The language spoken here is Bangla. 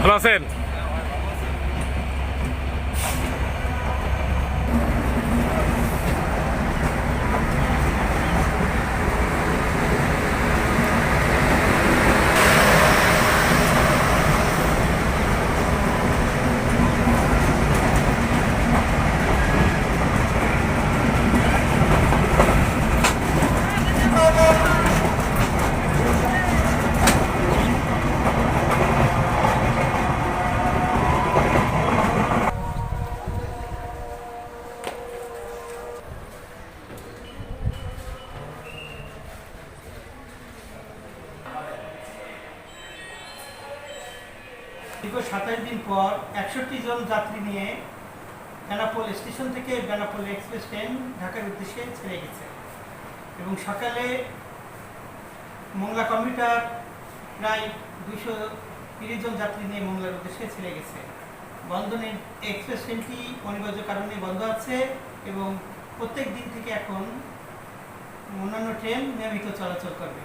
ভালো আছেন? দীর্ঘ সাতাশ দিন পর একষট্টি জন যাত্রী নিয়ে বেনাপোল স্টেশন থেকে বেনাপোল এক্সপ্রেস ট্রেন ঢাকার উদ্দেশ্যে ছেড়ে গেছে। এবং সকালে মংলা কম্পিউটার প্রায় দুইশো তিরিশ জন যাত্রী নিয়ে মংলার উদ্দেশ্যে ছেড়ে গেছে। বন্ধনের এক্সপ্রেস ট্রেনটি অনিবার্য কারণে বন্ধ আছে এবং প্রত্যেক দিন থেকে এখন অন্যান্য ট্রেন নিয়মিত চলাচল করবে।